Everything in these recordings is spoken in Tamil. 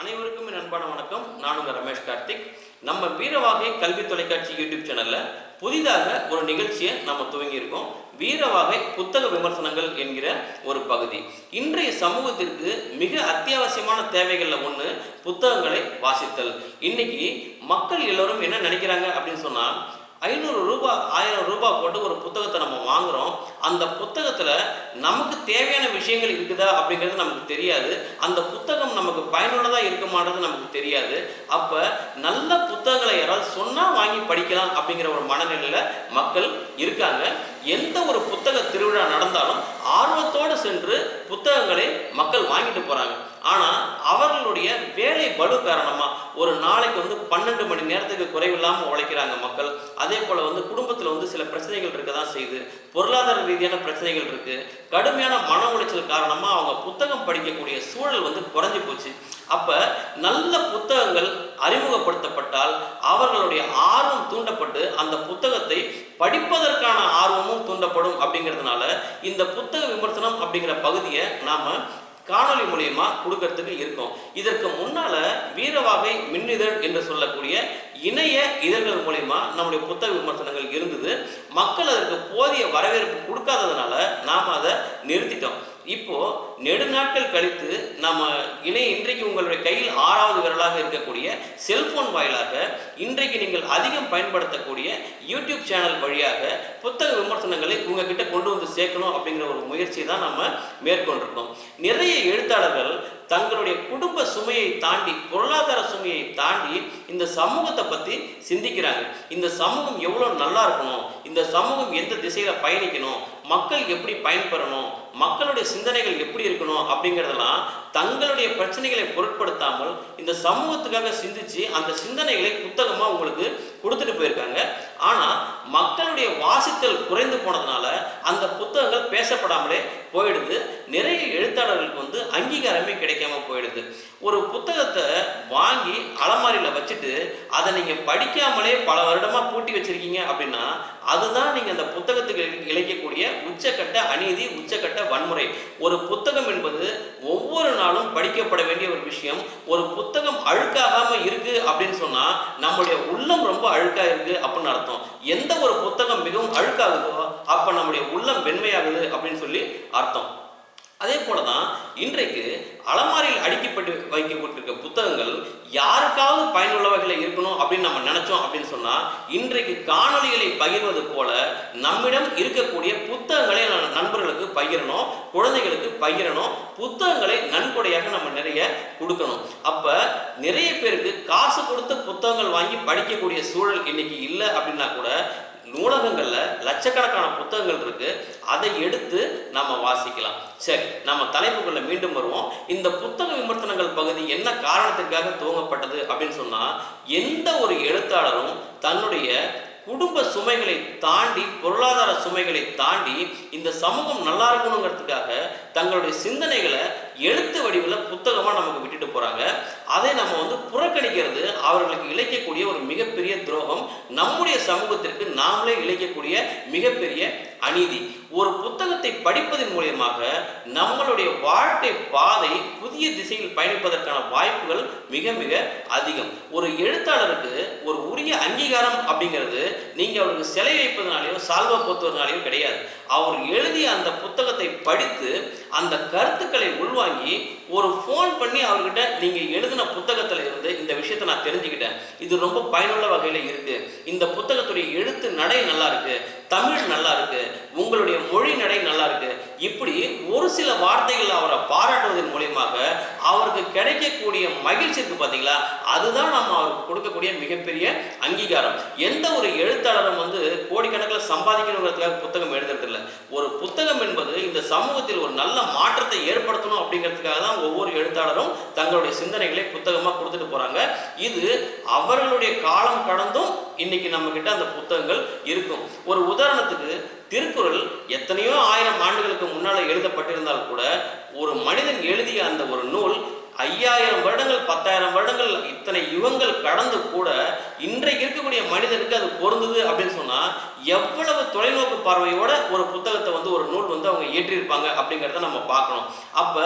அனைவருக்கும் அன்பான வணக்கம். நான் உங்கள் ரமேஷ் கார்த்திக். நம்ம வீரவாகை கல்வி தொலைக்காட்சி யூடியூப் சேனல்ல புதிதாக ஒரு நிகழ்ச்சியை நம்ம துவங்கியிருக்கோம் வீரவாகை புத்தக விமர்சனங்கள் என்கிற ஒரு பகுதி. இன்றைய சமூகத்திற்கு மிக அத்தியாவசியமான தேவைகளில் ஒன்று புத்தகங்களை வாசித்தல். இன்னைக்கு மக்கள் எல்லோரும் என்ன நினைக்கிறாங்க அப்படின்னு சொன்னால் ஐநூறு ரூபாய் ஆயிரம் ரூபாய் போட்டு ஒரு புத்தகத்தை நம்ம வாங்குறோம். அந்த புத்தகத்தில் நமக்கு தேவையான விஷயங்கள் இருக்குதா அப்படிங்கிறது நமக்கு தெரியாது. அந்த புத்தகம் நமக்கு பயனுள்ளதாக இருக்க மாட்டது நமக்கு தெரியாது. அப்போ நல்ல புத்தகங்களை யாராவது சொன்னால் வாங்கி படிக்கலாம் அப்படிங்கிற ஒரு மனநிலையில் மக்கள் இருக்காங்க. எந்த ஒரு புத்தக திருவிழா நடந்தாலும் ஆர்வத்தோடு சென்று புத்தகங்களை மக்கள் வாங்கிட்டு போகிறாங்க ஆனால் அவர்களுடைய வேலை பலு காரணமாக ஒரு நாளைக்கு வந்து பன்னெண்டு மணி நேரத்துக்கு குறைவில்லாமல் உழைக்கிறாங்க மக்கள். அதே போல் வந்து குடும்பத்தில் வந்து சில பிரச்சனைகள் இருக்க தான் செய்யுது. பொருளாதார ரீதியான பிரச்சனைகள் இருக்குது கடுமையான மன உளைச்சல் காரணமாக அவங்க புத்தகம் படிக்கக்கூடிய சூழல் வந்து குறைஞ்சி போச்சு. அப்போ நல்ல புத்தகங்கள் அறிமுகப்படுத்தப்பட்டால் அவர்களுடைய ஆர்வம் தூண்டப்பட்டு அந்த புத்தகத்தை படிப்பதற்கான ஆர்வமும் தூண்டப்படும் அப்படிங்கிறதுனால இந்த புத்தக விமர்சனம் அப்படிங்கிற பகுதியை நாம் காணொளி மூலியமா கொடுக்கறதுக்கு இருக்கும். இதற்கு முன்னால வீரவாகை மின்னிதழ் என்று சொல்லக்கூடிய இணைய இதழ்கள் மூலயமா நம்முடைய புத்தக விமர்சனங்கள் இருந்தது. மக்கள் அதற்கு போதிய வரவேற்பு கொடுக்காததுனால நாம் அதை நிறுத்திட்டோம். இப்போ நெடுநாட்கள் கழித்து நம்ம இணை இன்றைக்கு உங்களுடைய கையில் ஆறாவது விரலாக இருக்கக்கூடிய செல்போன் வாயிலாக இன்றைக்கு நீங்கள் அதிகம் பயன்படுத்தக்கூடிய யூடியூப் சேனல் வழியாக புத்தக விமர்சனங்களை உங்ககிட்ட கொண்டு வந்து சேர்க்கணும் அப்படிங்கிற ஒரு முயற்சியை தான் நம்ம மேற்கொண்டிருக்கோம். நிறைய எழுத்தாளர்கள் தங்களுடைய குடும்ப சுமையை தாண்டி பொருளாதார சுமையை தாண்டி இந்த சமூகத்தை பற்றி சிந்திக்கிறாங்க. இந்த சமூகம் எவ்வளோ நல்லா இருக்கணும்? இந்த சமூகம் எந்த திசையில் பயணிக்கணும்? மக்கள் எப்படி பயன்பெறணும் மக்களுடைய சிந்தனைகள் எப்படி இருக்கணும் அப்படிங்கிறதெல்லாம் தங்களுடைய பிரச்சனைகளை பொருட்படுத்தாமல் இந்த சமூகத்துக்காக சிந்திச்சு அந்த சிந்தனைகளை புத்தகமாக உங்களுக்கு கொடுத்துட்டு போயிருக்காங்க. ஆனால் மக்களுடைய வாசித்தல் குறைந்து போனதுனால அந்த புத்தகங்கள் பேசப்படாமலே போயிடுது. நிறைய எழுத்தாளர்களுக்கு வந்து அங்கீகாரமே கிடைக்காம போயிடுது. ஒரு புத்தகத்தை வாங்கி அலமாரியில் வச்சுட்டு அதை நீங்கள் படிக்காமலே பல வருடமாக பூட்டி வச்சிருக்கீங்க அப்படின்னா அதுதான் நீங்கள் அந்த புத்தகத்துக்கு இழைக்கக்கூடிய உச்சக்கட்ட அநீதி உச்சக்கட்ட வன்முறை. ஒரு புத்தகம் என்பது ஒவ்வொரு நாளும் படிக்கப்பட வேண்டிய ஒரு விஷயம். ஒரு புத்தகம் அழுக்காகாம இருக்கு அப்படின்னு சொன்னா நம்முடைய உள்ளம் ரொம்ப அழுக்கா இருக்கு அப்படின்னு அர்த்தம். எந்த ஒரு புத்தகம் மிகவும் அழுக்காகுதோ அப்ப நம்முடைய உள்ளம் வெண்மையாகுது அப்படின்னு சொல்லி அர்த்தம். அதே போல தான் இன்றைக்கு அலமாரியில் அடிக்கப்பட்டு வைக்கப்பட்டிருக்க புத்தகங்கள் யாருக்காவது பயனுள்ளவைகளை இருக்கணும் அப்படின்னு நம்ம நினைச்சோம் அப்படின்னு சொன்னா இன்றைக்கு காணொலிகளை பகிர்வது போல நம்மிடம் இருக்கக்கூடிய புத்தகங்களை நண்பர்களுக்கு பகிரணும் குழந்தைகளுக்கு பகிரணும் புத்தகங்களை நன்கொடையாக நம்ம நிறைய கொடுக்கணும். அப்ப நிறைய பேருக்கு காசு கொடுத்து புத்தகங்கள் வாங்கி படிக்கக்கூடிய சூழல் இன்னைக்கு இல்லை அப்படின்னா கூட நூலகங்களில் லட்சக்கணக்கான புத்தகங்கள் இருக்கு. அதை எடுத்து நம்ம வாசிக்கலாம். சரி நம்ம தலைப்புக்குள்ள மீண்டும் வருவோம். இந்த புத்தக விமர்சனங்கள் பகுதி என்ன காரணத்திற்காக துவங்கப்பட்டது அப்படின்னு சொன்னா எந்த ஒரு எழுத்தாளரும் தன்னுடைய குடும்ப சுமைகளை தாண்டி பொருளாதார சுமைகளை தாண்டி இந்த சமூகம் நல்லா இருக்கணுங்கிறதுக்காக தங்களுடைய சிந்தனைகளை எழுத்து வடிவில் புத்தகமாக நமக்கு விட்டுட்டு போகிறாங்க அதை நம்ம வந்து புறக்கணிக்கிறது அவர்களுக்கு இழைக்கக்கூடிய ஒரு மிகப்பெரிய துரோகம். நம்முடைய சமூகத்திற்கு நாமளே இழைக்கக்கூடிய மிகப்பெரிய அநீதி. ஒரு புத்தகத்தை படிப்பதன் மூலியமாக நம்மளுடைய வாழ்க்கை பாதை புதிய திசையில் பயணிப்பதற்கான வாய்ப்புகள் மிக மிக அதிகம். ஒரு எழுத்தாளருக்கு ஒரு உரிய அங்கீகாரம் அப்படிங்கிறது நீங்க அவருக்கு சிலை வைப்பதனாலேயோ சால்வா போத்துவதனாலேயோ கிடையாது. அவர் எழுதிய அந்த புத்தகத்தை படித்து அந்த கருத்துக்களை உள்வாங்கி ஒரு ஃபோன் பண்ணி அவர்கிட்ட நீங்க எழுதின புத்தகத்துல இருந்து இந்த விஷயத்தை நான் தெரிஞ்சுக்கிட்டேன். இது ரொம்ப பயனுள்ள வகையில இருக்கு. இந்த புத்தகத்துடைய எழுத்து நடை நல்லா இருக்கு தமிழ் நல்லா இருக்கு உங்களுடைய மொழி நடை நல்லா இருக்கு இப்படி ஒரு சில வார்த்தைகள் அவரை பாராட்டுவதன் மூலியமாக அவருக்கு கிடைக்கக்கூடிய மகிழ்ச்சி இருக்கு பார்த்தீங்களா அதுதான் நம்ம அவருக்கு கொடுக்கக்கூடிய மிகப்பெரிய அங்கீகாரம். எந்த ஒரு எழுத்தாளரும் வந்து கோடிக்கணக்கில் சம்பாதிக்கணுங்கிறதுக்காக புத்தகம் எழுதுறது ஒரு புத்தகம் என்பது இந்த சமூகத்தில் ஒரு நல்ல மாற்றத்தை ஏற்படுத்தணும் அப்படிங்கிறதுக்காக தான் ஒவ்வொரு எழுத்தாளரும் தங்களுடைய சிந்தனைகளை புத்தகமாக கொடுத்துட்டு போகிறாங்க இது அவர்களுடைய காலம் கடந்தும் இன்னைக்கு நம்ம கிட்ட அந்த புத்தகங்கள் இருக்கும். ஒரு உதாரணத்துக்கு திருக்குறள் எத்தனையோ ஆயிரம் ஆண்டுகளுக்கு முன்னால் எழுதப்பட்டிருந்தால் கூட ஒரு மனிதன் எழுதிய அந்த ஒரு நூல் ஐயாயிரம் வருடங்கள் பத்தாயிரம் வருடங்கள் இத்தனை யுகங்கள் கடந்து கூட இன்றைக்கு இருக்கக்கூடிய மனிதனுக்கு அது பொருந்துது அப்படின்னு சொன்னா எவ்வளவு தொலைநோக்கு பார்வையோட ஒரு புத்தகத்தை வந்து ஒரு நூல் வந்து அவங்க ஏற்றிருப்பாங்க அப்படிங்கிறத நம்ம பார்க்கணும். அப்போ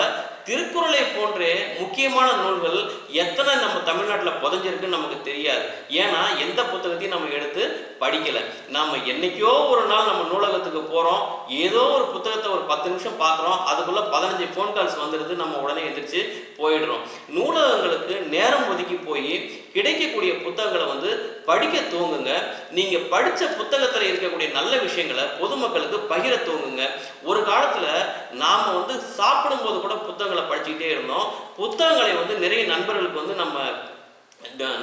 திருக்குறளை போன்றே முக்கியமான நூல்கள் எத்தனை நம்ம தமிழ்நாட்டில் புதஞ்சிருக்குன்னு நமக்கு தெரியாது. ஏன்னா எந்த புத்தகத்தையும் நம்ம எடுத்து படிக்கலை. நம்ம என்னைக்கோ ஒரு நாள் நம்ம நூலகத்துக்கு போகிறோம் ஏதோ ஒரு புத்தகத்தை ஒரு பத்து நிமிஷம் பார்க்குறோம் அதுக்குள்ள பதினஞ்சு ஃபோன் கால்ஸ் வந்துடுது நம்ம உடனே எந்திரிச்சு போயிடுறோம். நூலகங்களுக்கு நேரம் ஒதுக்கி போய் கிடைக்கக்கூடிய புத்தகங்களை வந்து படிக்க தூங்குங்க நீங்க படிச்ச புத்தகத்துல இருக்கக்கூடிய நல்ல விஷயங்களை பொதுமக்களுக்கு பகிர தூங்குங்க ஒரு காலத்துல நாம வந்து சாப்பிடும்போது கூட புத்தகங்களை படிச்சுக்கிட்டே இருந்தோம். புத்தகங்களை வந்து நிறைய நண்பர்களுக்கு வந்து நம்ம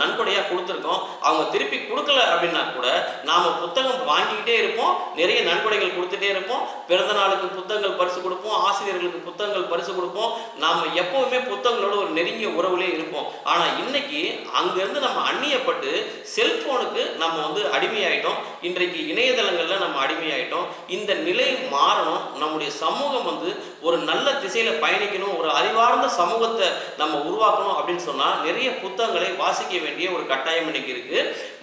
நன்கொடையாக கொடுத்துருக்கோம். அவங்க திருப்பி கொடுக்கல அப்படின்னா கூட நாம் புத்தகம் வாங்கிக்கிட்டே இருப்போம். நிறைய நன்கொடைகள் கொடுத்துட்டே இருப்போம். பிறந்த நாளுக்கு புத்தகங்கள் பரிசு கொடுப்போம். ஆசிரியர்களுக்கு புத்தகங்கள் பரிசு கொடுப்போம். நாம் எப்போவுமே புத்தகங்களோட ஒரு நெருங்கிய உறவுலே இருப்போம். ஆனால் இன்னைக்கு அங்கேருந்து நம்ம அந்நியப்பட்டு செல்போனுக்கு நம்ம வந்து அடிமையாயிட்டோம். இன்றைக்கு இணையதளங்களில் நம்ம அடிமையாயிட்டோம். இந்த நிலை மாறணும். நம்முடைய சமூகம் வந்து ஒரு நல்ல திசையில் பயணிக்கணும். ஒரு அறிவார்ந்த சமூகத்தை நம்ம உருவாக்கணும் அப்படின்னு சொன்னால் நிறைய புத்தகங்களை வாசிக்க வேண்டிய ஒரு கட்டாயம் இன்னைக்கு இருக்கு.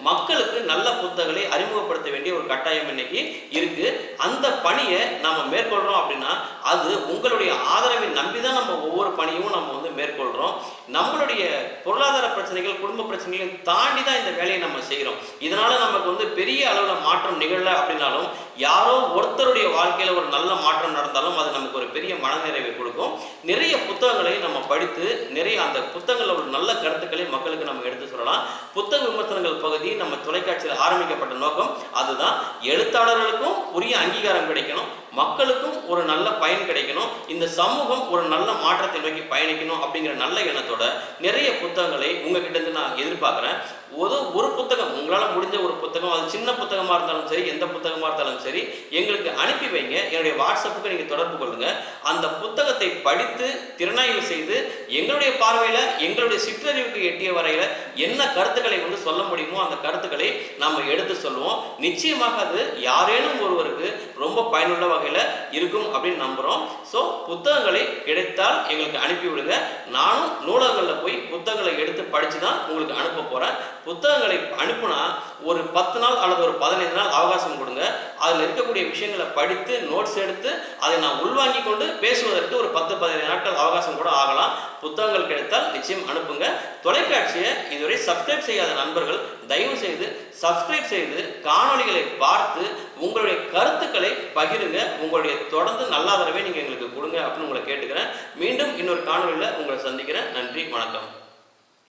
மக்களுக்கு நல்ல புத்தகங்களை அறிமுகப்படுத்த வேண்டிய ஒரு கட்டாயம் இன்னைக்கு இருக்கு. அந்த பணியை நாம மேற்கொள்றோம் அப்படின்னா அது உங்களுடைய ஆதரவை நம்பி தான் நம்ம ஒவ்வொரு பணியும் நம்ம வந்து மேற்கொள்றோம். நம்மளுடைய பொருளாதார பிரச்சனைகள் குடும்ப பிரச்சனைகளையும் தாண்டி தான் இந்த வேலையை நம்ம செய்கிறோம் இதனால நமக்கு வந்து பெரிய அளவில் மாற்றம் நிகழல அப்படின்னாலும் யாரோ ஒருத்தருடைய வாழ்க்கையில் ஒரு நல்ல மாற்றம் நடந்தாலும் அது நமக்கு ஒரு பெரிய மனநிறைவை கொடுக்கும். நிறைய புத்தகங்களை நம்ம படித்து நிறைய அந்த புத்தகங்களில் ஒரு நல்ல கருத்துக்களை மக்களுக்கு நம்ம எடுத்து சொல்லலாம். புத்தக விமர்சனங்கள் பகுதி நம்ம தொலைக்காட்சியில் ஆரம்பிக்கப்பட்ட நோக்கம் அதுதான். எழுத்தாளர்களுக்கும் உரிய அங்கீகாரம் கிடைக்கணும். மக்களுக்கும் ஒரு நல்ல பயன் கிடைக்கணும். இந்த சமூகம் ஒரு நல்ல மாற்றத்தை நோக்கி பயணிக்கணும் அப்படிங்கிற நல்ல எண்ணத்தோட நிறைய புத்தகங்களை உங்ககிட்ட இருந்து நான் எதிர்பார்க்குறேன். ஒரு ஒரு புத்தகம் உங்களால் முடிஞ்ச ஒரு புத்தகம் அது சின்ன புத்தகமாக இருந்தாலும் சரி எந்த புத்தகமாக இருந்தாலும் சரி எங்களுக்கு அனுப்பி வைங்க. என்னுடைய வாட்ஸ்அப்புக்கு நீங்கள் தொடர்பு கொள்ளுங்கள் அந்த புத்தகத்தை படித்து திறனாய்வு செய்து எங்களுடைய பார்வையில் எங்களுடைய சிற்றறிவுக்கு எட்டிய வரையில் என்ன கருத்துக்களை வந்து சொல்ல முடியுமோ அந்த கருத்துக்களை நாம் எடுத்து சொல்லுவோம். நிச்சயமாக அது யாரேனும் ஒருவருக்கு ரொம்ப பயனுள்ள வகையில் இருக்கும் அப்படின்னு நம்புகிறோம் ஸோ புத்தகங்களை கிடைத்தால் எங்களுக்கு அனுப்பி விடுங்க. நானும் நூலகங்களில் போய் புத்தகங்களை எடுத்து படித்து தான் உங்களுக்கு அனுப்ப போகிறேன் புத்தகங்களை அனுப்புனா ஒரு பத்து நாள் அல்லது ஒரு பதினைந்து நாள் அவகாசம் கொடுங்க. அதில் இருக்கக்கூடிய விஷயங்களை படித்து நோட்ஸ் எடுத்து அதை நான் உள்வாங்கி கொண்டு பேசுவதற்கு ஒரு பத்து பதினைந்து நாட்கள் அவகாசம் கூட ஆகலாம். புத்தகங்கள் கிடைத்தால் நிச்சயம் அனுப்புங்க. தொலைக்காட்சியை இதுவரை சப்ஸ்கிரைப் செய்யாத நண்பர்கள் தயவு செய்து சப்ஸ்கிரைப் செய்து காணொளிகளை பார்த்து உங்களுடைய கருத்துக்களை பகிருங்க. உங்களுடைய தொடர்ந்து நல்லாதரவே நீங்கள் எங்களுக்கு கொடுங்க அப்படின்னு உங்களை கேட்டுக்கிறேன். மீண்டும் இன்னொரு காணொளியில் உங்களை சந்திக்கிறேன். நன்றி வணக்கம்.